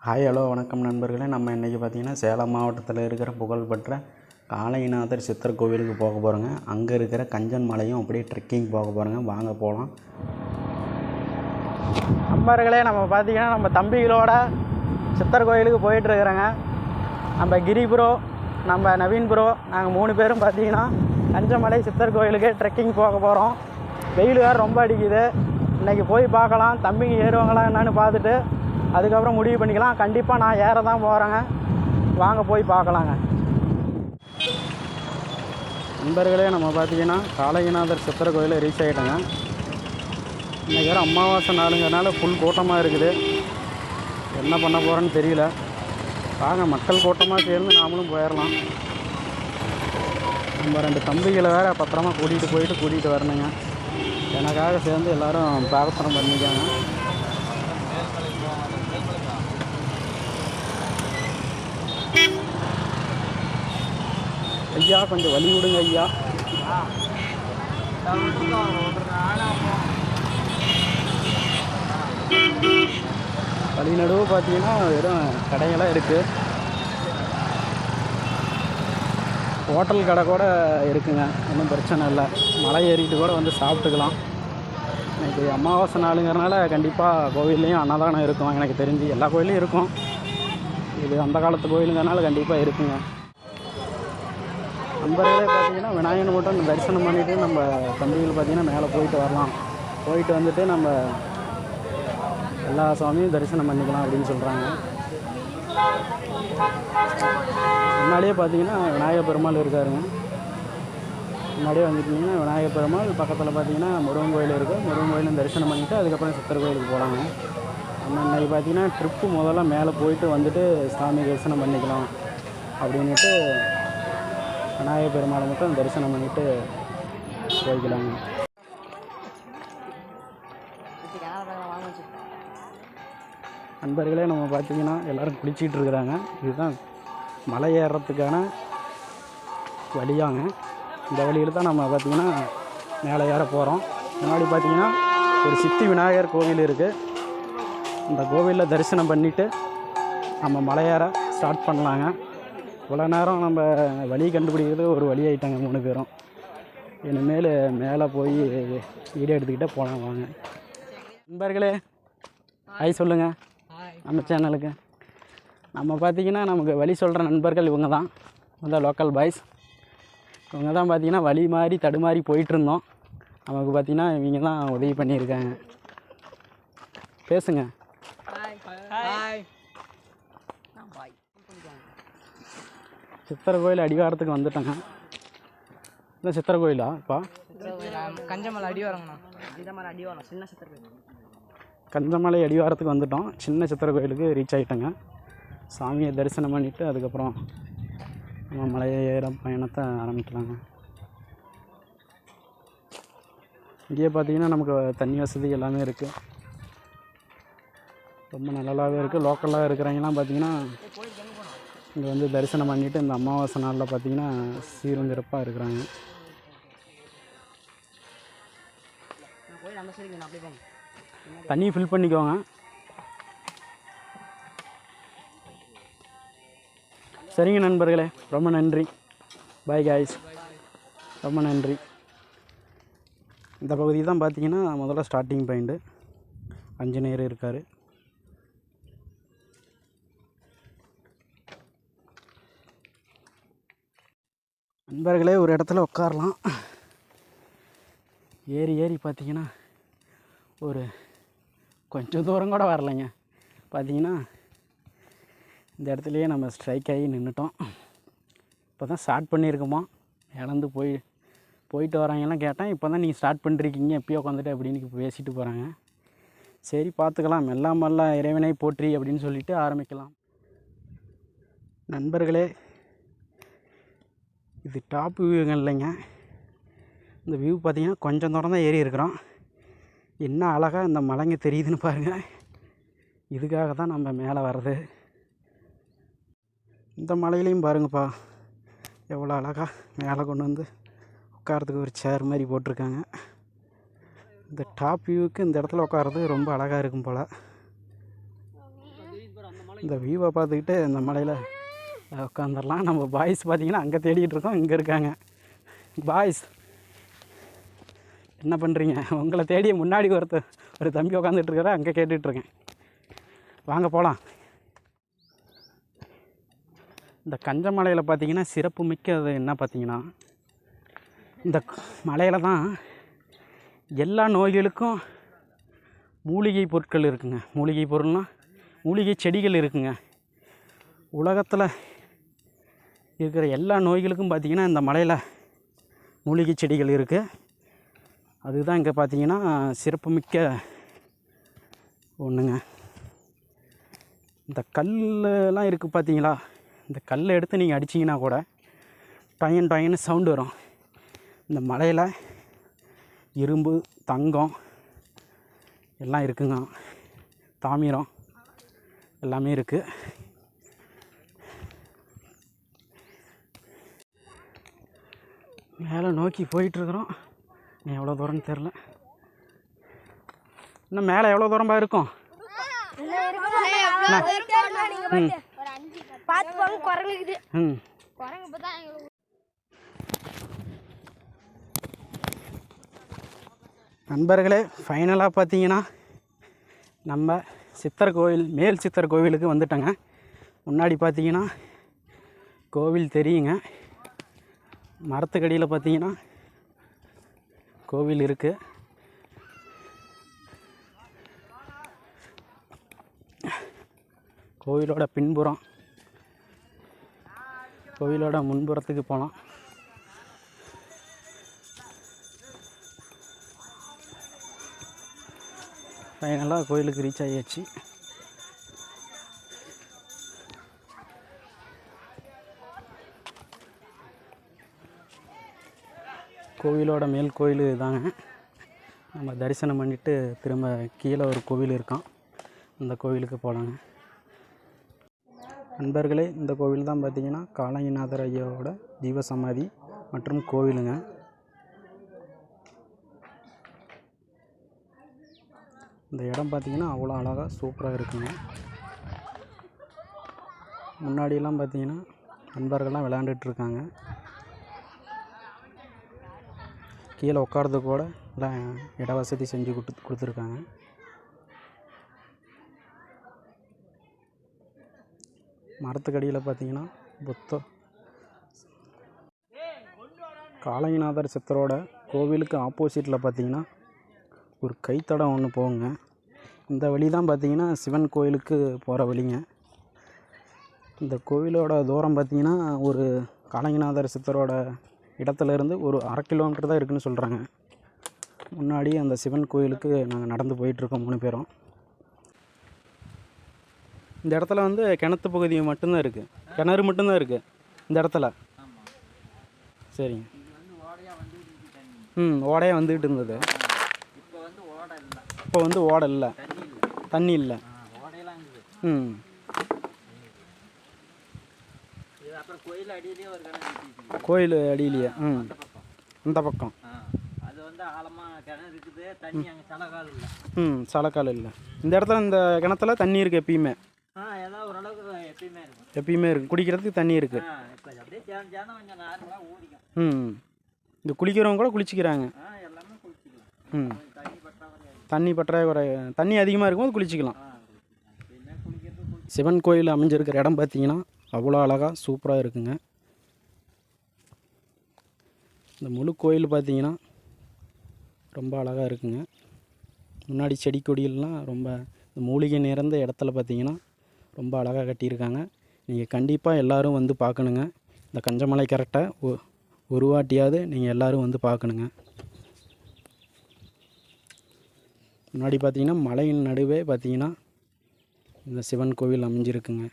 Hi hello வணக்கம் நண்பர்களே. நம்ம இன்றைக்கி பார்த்திங்கன்னா சேலம் மாவட்டத்தில் இருக்கிற புகழ்பெற்ற காளைநாதர் சித்தர் கோவிலுக்கு போக போகிறோங்க அங்கே இருக்கிற கஞ்சன் மலையும் அப்படியே ட்ரெக்கிங் போக போகிறோங்க வாங்க போகலாம் நண்பர்களே நம்ம பார்த்திங்கன்னா நம்ம தம்பிகளோட சித்தர் கோயிலுக்கு போயிட்டுருக்குறோங்க நம்ம கிரி ப்ரோ நம்ம நவீன் ப்ரோ நாங்கள் மூணு பேரும் பார்த்திங்கன்னா கஞ்சமலை சித்தர் கோயிலுக்கு ட்ரெக்கிங் போக போகிறோம் வெயில் வேறு ரொம்ப அடிக்குது. இன்றைக்கி போய் பார்க்கலாம். தம்பிங்க ஏறுவாங்களா என்னன்னு பார்த்துட்டு அதுக்கப்புறம் முடிவு பண்ணிக்கலாம். கண்டிப்பாக நான் ஏற தான் போகிறேங்க வாங்க போய் பார்க்கலாங்க. நண்பர்களே நம்ம பார்த்தீங்கன்னா காளகிநாதர் சித்திர கோயிலில் ரீச் ஆகிட்டோங்க இன்றைக்கி வேறு அமாவாசை நாளுங்கிறனால ஃபுல் கூட்டமாக இருக்குது. என்ன பண்ண போகிறேன்னு தெரியல. வாங்க மக்கள் கூட்டமாக சேர்ந்து நாமளும் போயிடலாம். நம்ம ரெண்டு தம்பிகளை வேறு பத்திரமா கூட்டிகிட்டு போயிட்டு கூட்டிகிட்டு வரணுங்க. எனக்காக சேர்ந்து எல்லோரும் பிரார்த்தனை பண்ணிக்காங்க. ஐயா கொஞ்சம் வழி விடுங்க ஐயா. வழி நடுவு பார்த்தீங்கன்னா வெறும் கடைகளாக இருக்குது ஹோட்டல் கடை கூட இருக்குங்க ஒன்றும் பிரச்சனை இல்லை. மலை ஏறிட்டு கூட வந்து சாப்பிட்டுக்கலாம். எனக்கு அமாவாசை நாளுங்கிறனால கண்டிப்பாக கோவில்லையும் அன்னதானம் இருக்கும் எனக்கு தெரிஞ்சு. எல்லா கோயிலையும் இருக்கும். இது அந்த காலத்து கோயிலுங்கிறனால கண்டிப்பாக இருக்குங்க. நண்பர்களே பார்த்தீங்கன்னா விநாயகன் மட்டும் தரிசனம் பண்ணிவிட்டு நம்ம தம்பிகள் பார்த்தீங்கன்னா மேலே போயிட்டு வரலாம். போயிட்டு வந்துட்டு நம்ம எல்லா சுவாமியும் தரிசனம் பண்ணிக்கலாம் அப்படின்னு சொல்கிறாங்க முன்னாடியே பார்த்தீங்கன்னா விநாயகர் பெருமாள் இருக்காருங்க முன்னாடியே வந்துட்டிங்கன்னா விநாயகர் பெருமாள் பக்கத்தில் பார்த்தீங்கன்னா முருகன் கோயில் இருக்குது முருகன் கோயிலும் தரிசனம் பண்ணிவிட்டு அதுக்கப்புறம் சித்தர் கோயிலுக்கு போகலாங்க. நம்ம பார்த்தீங்கன்னா ட்ரிப்பு முதல்ல மேலே போயிட்டு வந்துட்டு சாமி தரிசனம் பண்ணிக்கலாம் அப்படின்ட்டு விநாயகர் பெருமாளை மட்டும் தரிசனம் பண்ணிவிட்டு போய்க்கலாங்க. நண்பர்களே நம்ம பார்த்தீங்கன்னா எல்லோரும் குளிச்சிட்டு இருக்கிறாங்க. இதுதான் மலை ஏறுறதுக்கான வழியாங்க. இந்த வழியில் தான் நம்ம பார்த்திங்கன்னா மேலே ஏற போகிறோம் முன்னாடி பார்த்திங்கன்னா ஒரு சித்தி விநாயகர் கோவில் இருக்குது இந்த கோவிலில் தரிசனம் பண்ணிவிட்டு நம்ம மலையேற ஸ்டார்ட் பண்ணலாங்க. இவ்வளோ நேரம் நம்ம வழி கண்டுபிடிக்கிறது ஒரு வழி ஆகிட்டாங்க மூணு பேரும். இனிமேல் மேலே போய் வீடியோ எடுத்துக்கிட்டே போகலாம் வாங்க. நண்பர்களே ஹாய் சொல்லுங்கள் நம்ம சேனலுக்கு நம்ம பார்த்திங்கன்னா நமக்கு வழி சொல்கிற நண்பர்கள் இவங்க தான். இந்த லோக்கல் பாய்ஸ் இவங்க தான் பார்த்திங்கன்னா வழி மாறி தடுமாறி போயிட்டுருந்தோம் நமக்கு பார்த்திங்கன்னா இவங்க தான் உதவி பண்ணியிருக்காங்க. பேசுங்க. சித்திரை கோயில் அடிவாரத்துக்கு வந்துட்டோங்க. இந்த சித்திரை கோயிலா இப்போ? கஞ்சமலை அடி வரங்கண்ணா கஞ்சமலை அடி வரும் சின்ன சித்திர கஞ்சமலை அடிவாரத்துக்கு வந்துட்டோம். சின்ன சித்திரை கோயிலுக்கு ரீச் ஆகிட்டோங்க சாமியை தரிசனம் பண்ணிவிட்டு அதுக்கப்புறம் நம்ம மலையை ஏற பயணத்தை ஆரம்பிக்கலாங்க. இங்கேயே பார்த்தீங்கன்னா நமக்கு தண்ணி வசதி எல்லாமே இருக்குது ரொம்ப நல்லாவே இருக்குது லோக்கலாக இருக்கிறவங்கலாம் பார்த்தீங்கன்னா இங்கே வந்து தரிசனம் பண்ணிவிட்டு இந்த அமாவாசை நாளில் பார்த்தீங்கன்னா சீரும் சிறப்பாக இருக்கிறாங்க. தண்ணியை தண்ணி ஃபில் பண்ணிக்கோங்க. சரிங்க நண்பர்களே ரொம்ப நன்றி. பாய் காய்ஸ் ரொம்ப நன்றி. இந்த பகுதி தான் பார்த்தீங்கன்னா முதல்ல ஸ்டார்டிங் பாயிண்ட்டு அஞ்சனேயர் இருக்கார். நண்பர்களே ஒரு இடத்துல உட்காரலாம். ஏறி ஏறி பார்த்தீங்கன்னா ஒரு கொஞ்சம் தூரம் கூட வரலைங்க. பார்த்தீங்கன்னா இந்த இடத்துலையே நம்ம ஸ்ட்ரைக் ஆகி நின்றுட்டோம் இப்போ தான் ஸ்டார்ட் பண்ணியிருக்கோமா? இழந்து போய் போயிட்டு வராங்கலாம் கேட்டேன். இப்போ தான் நீங்கள் ஸ்டார்ட் பண்ணிருக்கீங்க எப்பயோ உட்காந்துட்டு அப்படின்னு பேசிட்டு போகிறாங்க சரி பார்த்துக்கலாம். எல்லாம் மல்ல இறைவனை போற்றி அப்படின்னு சொல்லிட்டு ஆரம்பிக்கலாம். நண்பர்களே இது டாப் வியூங்க இல்லைங்க. இந்த வியூ பார்த்திங்கன்னா கொஞ்சம் தூரம் தான் ஏறி இருக்கிறோம். என்ன அழகாக இந்த மலைங்க தெரியுதுன்னு பாருங்கள் இதுக்காக தான் நம்ம மேலே வர்றது. இந்த மலையிலையும் பாருங்கப்பா. எவ்வளோ அழகாக மேலே கொண்டு வந்து உட்காரத்துக்கு ஒரு சேர் மாதிரி போட்டிருக்காங்க. இந்த டாப் வியூவுக்கு இந்த இடத்துல உட்காரது ரொம்ப அழகாக இருக்கும் போல். இந்த வியூவை பார்த்துக்கிட்டு இந்த மலையில் உட்காந்துடலாம் நம்ம பாய்ஸ் பார்த்தீங்கன்னா அங்கே தேடிட்டு இருக்கோம் இங்கே இருக்காங்க. பாய்ஸ் என்ன பண்ணுறீங்க உங்களை தேடி முன்னாடி ஒருத்தர் ஒரு தம்பி உட்காந்துட்ருக்காரு அங்கே கேட்டுட்ருக்கேன் வாங்க போகலாம் இந்த கஞ்ச மலையில் பார்த்தீங்கன்னா சிறப்பு மிக்கது என்ன பார்த்தீங்கன்னா இந்த மலையில் தான் எல்லா நோய்களுக்கும் மூலிகை பொருட்கள் இருக்குங்க. மூலிகை பொருள்னால் மூலிகை செடிகள் இருக்குங்க. உலகத்தில் இருக்கிற எல்லா நோய்களுக்கும் பார்த்திங்கன்னா இந்த மலையில் மூலிகை செடிகள் இருக்குது அதுதான் இங்கே பார்த்தீங்கன்னா சிறப்புமிக்க ஒன்றுங்க இந்த கல்லெலாம் இருக்குது பார்த்தீங்களா? இந்த கல்லை எடுத்து நீங்கள் அடிச்சிங்கன்னா கூட டயன் டயன்னு சவுண்டு வரும். இந்த மலையில் இரும்பு தங்கம் எல்லாம் இருக்குங்க. தாமிரம் எல்லாமே இருக்குது மேலே நோக்கி போயிட்டுருக்குறோம். இன்னும் எவ்வளோ தூரம்னு தெரில. இன்னும் மேலே எவ்வளோ தூரம்பா இருக்கும்? ம். நண்பர்களே ஃபைனலாக பார்த்தீங்கன்னா நம்ம சித்தர் கோவில் மேல் சித்தர் கோவிலுக்கு வந்துட்டோங்க. முன்னாடி பார்த்தீங்கன்னா கோவில் தெரியுங்க. மரத்துக்கடியில் பார்த்தீங்கன்னா கோவில் இருக்குது கோவிலோட பின்புறம் கோவிலோட முன்புறத்துக்கு போனோம் ஃபைனலாக கோயிலுக்கு ரீச் ஆகியாச்சு. கோவிலோட மேல் கோயில் இதாங்க நம்ம தரிசனம் பண்ணிவிட்டு திரும்ப கீழே ஒரு கோவில் இருக்கான். அந்த கோவிலுக்கு போகலாங்க நண்பர்களே இந்த கோவில் தான் பார்த்தீங்கன்னா காளங்கிநாதர் ஐயாவோட ஜீவசமாதி மற்றும் கோவிலுங்க. இந்த இடம் பார்த்திங்கன்னா அவ்வளோ அழகாக சூப்பராக இருக்குங்க. முன்னாடியெல்லாம் பார்த்திங்கன்னா நண்பர்கள்லாம் விளையாண்டுட்டு இருக்காங்க கீழே உட்காரதுக்கு கூட எல்லாம் இட வசதி செஞ்சு கொடுத்து கொடுத்துருக்காங்க. மரத்துக்கடியில் பார்த்தீங்கன்னா புத்த காளங்கிநாதர் சித்தரோட கோவிலுக்கு ஆப்போசிட்டில் பார்த்தீங்கன்னா ஒரு கைத்தடம் ஒன்று போகுங்க இந்த வழி தான் பார்த்தீங்கன்னா சிவன் கோயிலுக்கு போகிற வழிங்க. இந்த கோவிலோட தூரம் பார்த்தீங்கன்னா ஒரு காளங்கிநாதர் சித்தரோட இடத்துல இருந்து ஒரு அரை கிலோமீட்டர் தான் இருக்குன்னு சொல்கிறாங்க முன்னாடி அந்த சிவன் கோயிலுக்கு நாங்கள் நடந்து போயிட்டுருக்கோம் மூணு பேரும். இந்த இடத்துல வந்து கிணத்து பகுதி மட்டும்தான் இருக்குது கிணறு மட்டும்தான் இருக்குது இந்த இடத்துல. சரிங்க. ம் ஓடையாக வந்துக்கிட்டு இருந்தது. இப்போ வந்து ஓடை இல்லை. இப்போ வந்து ஓடை இல்லை. தண்ணி இல்லை. ம் இது அப்புறம் கோயில் அடியிலேயே ம் அந்த பக்கம். இந்த பக்கம். அது வந்து ஆழமாக கிணறு இருக்குது தண்ணி அங்கே சலகால் இல்லை. ம் சலக்கால் இல்லை. இந்த இடத்துல இந்த கிணத்துல தண்ணி இருக்குது எப்பயுமே. எப்பயுமே இருக்கும். இருக்குது குடிக்கிறதுக்கு தண்ணி ஓடிக்கும். ம் இந்த குளிக்கிறவங்க கூட குளிச்சிக்கிறாங்க. ம். தண்ணி பற்றாக்குறை. தண்ணி அதிகமாக இருக்கும்போது குளிச்சிக்கலாம். சிவன் கோயில் அமைஞ்சிருக்கிற இடம் பார்த்தீங்கன்னா அவ்வளோ அழகாக சூப்பராக இருக்குங்க. இந்த முழு கோயில் பார்த்தீங்கன்னா ரொம்ப அழகாக இருக்குங்க. முன்னாடி செடி கொடியெல்லாம் ரொம்ப இந்த மூலிகை நிறைந்த இடத்துல பார்த்தீங்கன்னா ரொம்ப அழகாக கட்டியிருக்காங்க. நீங்கள் கண்டிப்பாக எல்லோரும் வந்து பார்க்கணுங்க இந்த கஞ்சமலை கரெக்டை ஒரு வாட்டியாவது நீங்கள் எல்லோரும் வந்து பார்க்கணுங்க முன்னாடி பார்த்தீங்கன்னா மலையின் நடுவே பார்த்தீங்கன்னா இந்த சிவன் கோவில் அமைஞ்சிருக்குங்க.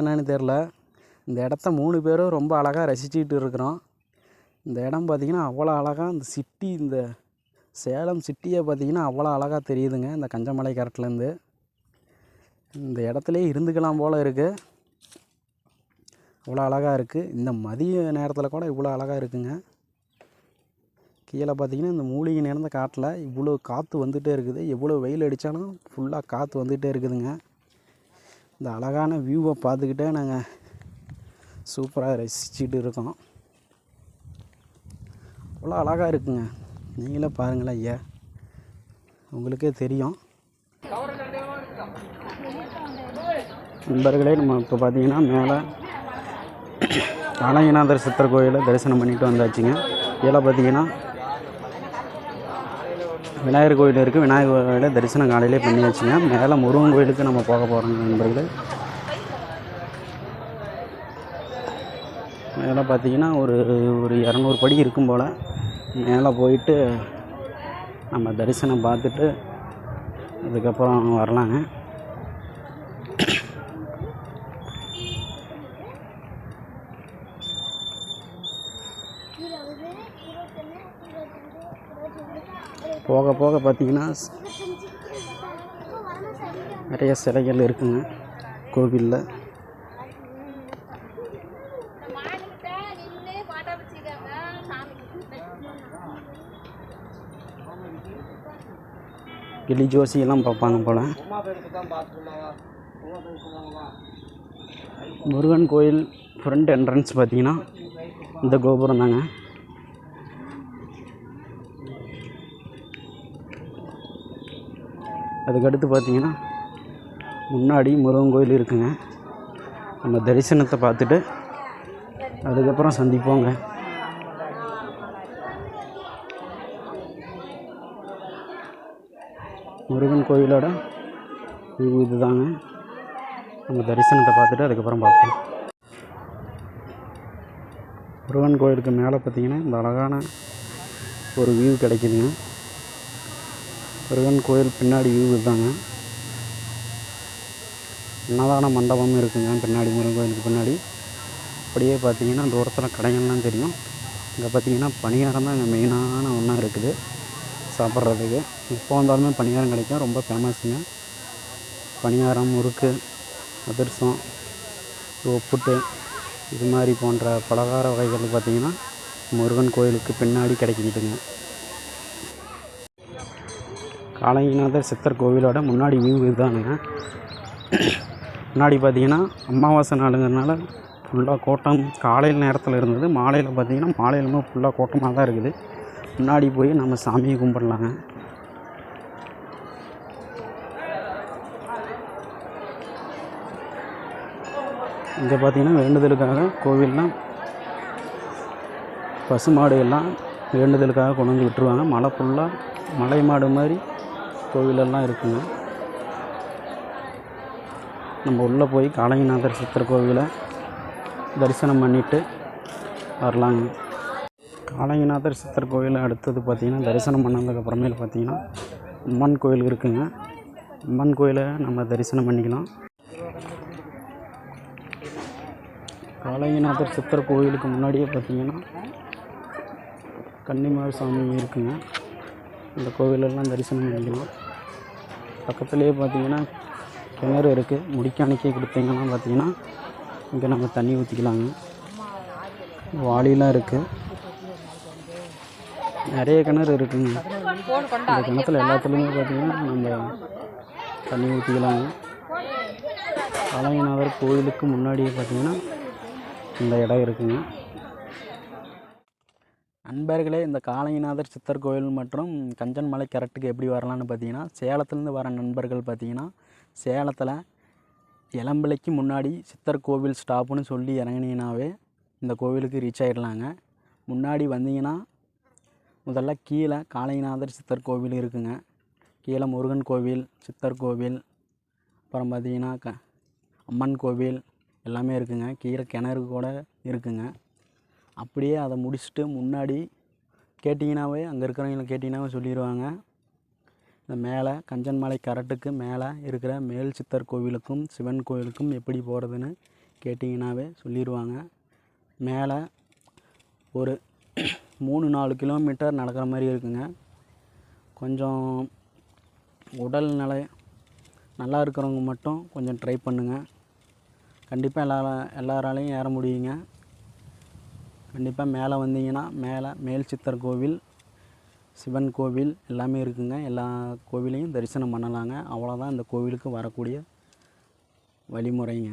என்னன்னு தெரில. இந்த இடத்த மூணு பேரும் ரொம்ப அழகாக ரசிச்சுக்கிட்டு இருக்கிறோம். இந்த இடம் பார்த்திங்கன்னா அவ்வளோ அழகாக இந்த சிட்டி இந்த சேலம் சிட்டியை பார்த்திங்கன்னா அவ்வளோ அழகாக தெரியுதுங்க இந்த கஞ்சமலை கரட்லேருந்து இந்த இடத்துலே இருந்துக்கலாம் போல் இருக்குது அவ்வளோ அழகாக இருக்குது இந்த மதிய நேரத்தில் கூட இவ்வளோ அழகாக இருக்குங்க. கீழே பார்த்தீங்கன்னா இந்த மூலிகை நேர்ந்த காட்டில் இவ்வளோ காற்று வந்துகிட்டே இருக்குது. எவ்வளோ வெயில் அடித்தாலும் ஃபுல்லாக காற்று வந்துகிட்டே இருக்குதுங்க. இந்த அழகான வியூவை பார்த்துக்கிட்டே நாங்கள் சூப்பராக ரசிச்சுட்டு இருக்கோம். அவ்வளோ அழகாக இருக்குங்க. நீங்களே பாருங்களேன் ஐயா. உங்களுக்கே தெரியும். நண்பர்களே நம்ம இப்போ பார்த்தீங்கன்னா மேலே அனங்கநாதர் சித்தர் கோயிலை தரிசனம் பண்ணிட்டு வந்தாச்சுங்க. இதில் பார்த்தீங்கன்னா விநாயகர் கோயில் இருக்குது விநாயகர் கோயிலில் தரிசனம் காலையிலே பண்ணியாச்சுங்க மேலே முருகன் கோயிலுக்கு நம்ம போக போகிறோம் நண்பர்களே. மேலே பார்த்தீங்கன்னா ஒரு ஒரு இரநூறு படி இருக்கும் போல். மேலே போயிட்டு நம்ம தரிசனம் பார்த்துட்டு அதுக்கப்புறம் வரலாங்க. போக போக பார்த்தீங்கன்னா நிறைய சிலைகள் இருக்குங்க கோவிலில். கிளி ஜோசி எல்லாம் பார்ப்பாங்க போல். முருகன் கோயில் ஃப்ரண்ட் என்ட்ரன்ஸ் பார்த்தீங்கன்னா இந்த கோபுரம் தாங்க அதுக்கடுத்து பார்த்தீங்கன்னா முன்னாடி முருகன் கோயில் இருக்குங்க. நம்ம தரிசனத்தை பார்த்துட்டு அதுக்கப்புறம் சந்திப்போங்க. முருகன் கோயிலோட இது இதுதாங்க. நம்ம தரிசனத்தை பார்த்துட்டு அதுக்கப்புறம் பார்ப்போம். முருகன் கோயிலுக்கு மேலே பார்த்தீங்கன்னா இந்த அழகான ஒரு வியூ கிடைக்குதுங்க. முருகன் கோயில் பின்னாடி வியூ இதுதாங்க. அன்னதான மண்டபம் இருக்குங்க பின்னாடி முருகன் கோயிலுக்கு பின்னாடி? அப்படியே பார்த்தீங்கன்னா தூரத்தில் கடைகள்லாம் தெரியும். இங்கே பார்த்தீங்கன்னா பணியாரம் தான் இங்கே மெயினான ஒன்றா இருக்குது. சாப்பிட்றதுக்கு. எப்போ வந்தாலுமே பணியாரம் கிடைக்கும். ரொம்ப ஃபேமஸுங்க பணியாரம் முறுக்கு அதிரசம் ஒப்புட்டு இது மாதிரி போன்ற பலகார வகைகள் பார்த்திங்கன்னா முருகன் கோயிலுக்கு பின்னாடி கிடைக்குதுங்க. காளங்கிநாதர் சித்தர் கோவிலோட முன்னாடி வியூ இதுதானுங்க. முன்னாடி பார்த்தீங்கன்னா அமாவாசை நாளுங்கிறனால ஃபுல்லாக கோட்டம் காலையில் நேரத்தில் இருந்தது மாலையில் பார்த்தீங்கன்னா மாலையிலுமே ஃபுல்லாக கோட்டமாக தான் இருக்குது. முன்னாடி போய் நம்ம சாமியை கும்பிடலாங்க. இங்கே பார்த்தீங்கன்னா வேண்டுதலுக்காக கோவில்லாம் பசுமாடு எல்லாம் வேண்டுதலுக்காக கொண்டு வந்து விட்டுருவாங்க. மலை ஃபுல்லாக மலை மாடு மாதிரி கோவிலெல்லாம் இருக்குங்க. நம்ம உள்ளே போய் காளங்கிநாதர் சித்தர் கோவிலை தரிசனம் பண்ணிவிட்டு வரலாங்க. காளங்கிநாதர் சித்தர் கோவிலை அடுத்தது பார்த்திங்கன்னா தரிசனம் பண்ணதுக்கப்புறமேல பார்த்திங்கன்னா அம்மன் கோயில் இருக்குங்க. அம்மன் கோயிலை நம்ம தரிசனம் பண்ணிக்கலாம். காளங்கிநாதர் சித்தர் கோவிலுக்கு முன்னாடியே பார்த்திங்கன்னா கன்னிமார் சாமி இருக்குங்க. இந்த கோவிலெல்லாம் தரிசனம் பண்ணிக்கலாம் பக்கத்துலேயே பார்த்திங்கன்னா கிணறு இருக்குது முடிக்காணிக்கை கொடுத்தீங்கன்னா பார்த்திங்கன்னா இங்கே நம்ம தண்ணி ஊற்றிக்கலாங்க வாளிலாம் இருக்குது நிறைய கிணறு இருக்குங்க. இந்த கிணத்துல எல்லாத்துலேயுமே பார்த்திங்கன்னா நம்ம தண்ணி ஊற்றிக்கலாங்க காளங்கிநாதர் கோயிலுக்கு முன்னாடியே பார்த்தீங்கன்னா இந்த இடம் இருக்குங்க. நண்பர்களே இந்த காளைநாதர் சித்தர் கோயில் மற்றும் கஞ்சன்மலை கரெக்டுக்கு எப்படி வரலான்னு பார்த்தீங்கன்னா சேலத்துலேருந்து வர நண்பர்கள் பார்த்தீங்கன்னா சேலத்தில் இளம்பிள்ளைக்கு முன்னாடி சித்தர் கோவில் ஸ்டாப்புன்னு சொல்லி இறங்கினீங்கனாவே இந்த கோவிலுக்கு ரீச் ஆகிடலாங்க முன்னாடி வந்தீங்கன்னா முதல்ல கீழே காளைநாதர் சித்தர் கோவில் இருக்குங்க. கீழே முருகன் கோவில் சித்தர் கோவில் அப்புறம் பார்த்தீங்கன்னா க அம்மன் கோவில் எல்லாமே இருக்குங்க. கீழே கிணறு கூட இருக்குங்க. அப்படியே அதை முடிச்சுட்டு முன்னாடி கேட்டிங்கனாவே அங்கே இருக்கிறவங்கள கேட்டிங்கனாவே சொல்லிடுவாங்க இந்த மேலே கஞ்சன்மலை கரட்டுக்கு மேலே இருக்கிற மேல் சித்தர் கோவிலுக்கும் சிவன் கோவிலுக்கும் எப்படி போகிறதுன்னு கேட்டிங்கனாவே சொல்லிடுவாங்க மேலே ஒரு மூணு நாலு கிலோமீட்டர் நடக்கிற மாதிரி இருக்குங்க. கொஞ்சம் உடல் நிலை நல்லா இருக்கிறவங்க மட்டும் கொஞ்சம் ட்ரை பண்ணுங்கள் கண்டிப்பாக எல்லா எல்லாராலையும் ஏற முடியுங்க. கண்டிப்பாக மேலே வந்தீங்கன்னா மேலே மேல் சித்தர் கோவில் சிவன் கோவில் எல்லாமே இருக்குங்க. எல்லா கோவிலையும் தரிசனம் பண்ணலாங்க. அவ்வளோதான் இந்த கோவிலுக்கு வரக்கூடிய வழிமுறைங்க.